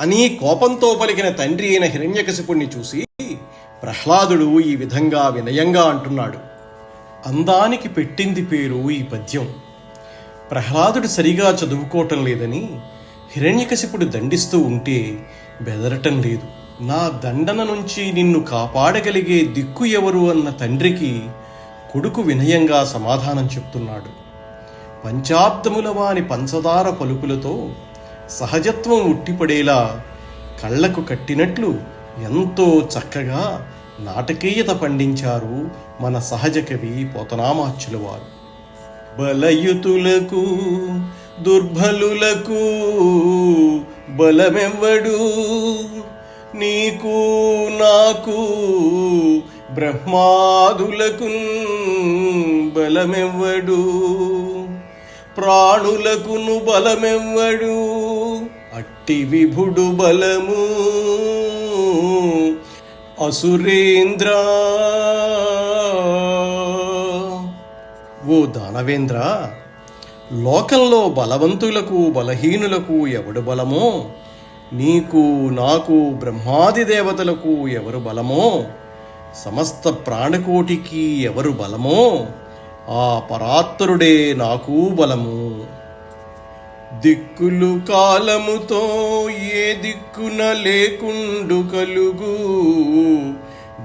అని కోపంతో పలికిన తండ్రి అయిన హిరణ్యకశిపుణ్ణి చూసి ప్రహ్లాదుడు ఈ విధంగా వినయంగా అంటున్నాడు. అందానికి పెట్టింది పేరు ఈ పద్యం. ప్రహ్లాదుడు సరిగా చదువుకోవటం లేదని హిరణ్యకశిపుడు దండిస్తూ ఉంటే బెదరటం లేదు. నా దండన నుంచి నిన్ను కాపాడగలిగే దిక్కు ఎవరు అన్న తండ్రికి కొడుకు వినయంగా సమాధానం చెప్తున్నాడు. పంచాబ్దముల వాని పంచదార పలుకులతో సహజత్వం ఉట్టిపడేలా కళ్ళకు కట్టినట్లు ఎంతో చక్కగా నాటకీయత పండించారు మన సహజ కవి పోతనామాచ్యుల వారు బలయుతులకు దుర్బలులకు బలమెవ్వడు? నీకు నాకు బ్రహ్మాదులకు బలమెవ్వడు? ప్రాణులకును బలమెవ్వడు అట్టి విభుడు బలము. అసురేంద్ర. ఓ దానవేంద్ర లోకంలో బలవంతులకు బలహీనులకు ఎవడు బలమో? నీకు నాకు బ్రహ్మాది దేవతలకు ఎవరు బలమో? సమస్త ప్రాణకోటికి ఎవరు బలమో? ఆ పరాత్పరుడే నాకు బలము. దిక్కులు కాలముతో ఏ దిక్కున లేకుండు కలుగు.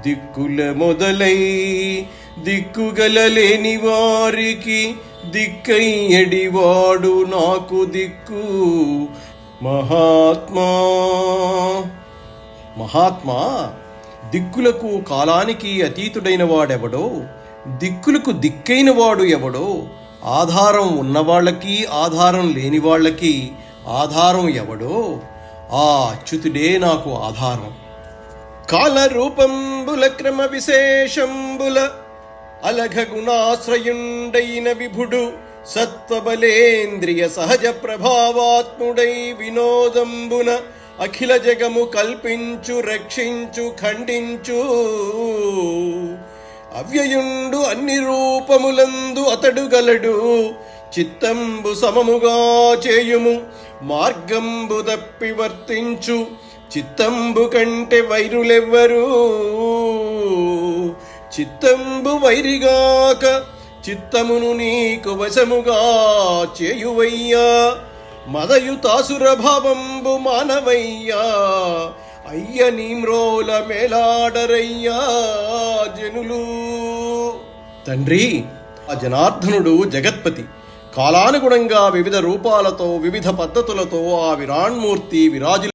దిక్కుల మొదలై దిక్కుగల లేని వారికి దిక్కయ్యడివాడు నాకు దిక్కు. మహాత్మా మహాత్మా దిక్కులకు కాలానికి అతీతుడైన వాడెవడో? దిక్కులకు దిక్కైన వాడు ఎవడో ఆధారం ఉన్నవాళ్ళకి ఆధారం లేని వాళ్ళకి ఆధారం ఎవడో ఆ అచ్యుతుడే నాకు ఆధారం. కాలరూపంబుల క్రమ విశేషంబుల అలఘ గుణాశ్రయుండైన విభుడు సత్వబలేంద్రియ సహజ ప్రభావాత్ముడై వినోదంబున అఖిల జగము కల్పించు రక్షించు ఖండించు. అవ్యయుండు అన్ని రూపములందు అతడు గలడు చిత్తంబు సమముగా చేయుము మార్గంబు తప్పి వర్తించు. చిత్తంబు కంటే వైరులెవ్వరు? చిత్తంబు వైరిగాక చిత్తమును నీకు వశముగా చేయువయ్యా. మదయుతాసుర భావంబు మానవయ్యా. అయ్య నీమ్రోల మేలాడరయ్యా జనులు. తండ్రి ఆ జనార్దనుడు జగత్పతి. కాలానుగుణంగా వివిధ రూపాలతో వివిధ పద్ధతులతో ఆ విరాణ్మూర్తి విరాజు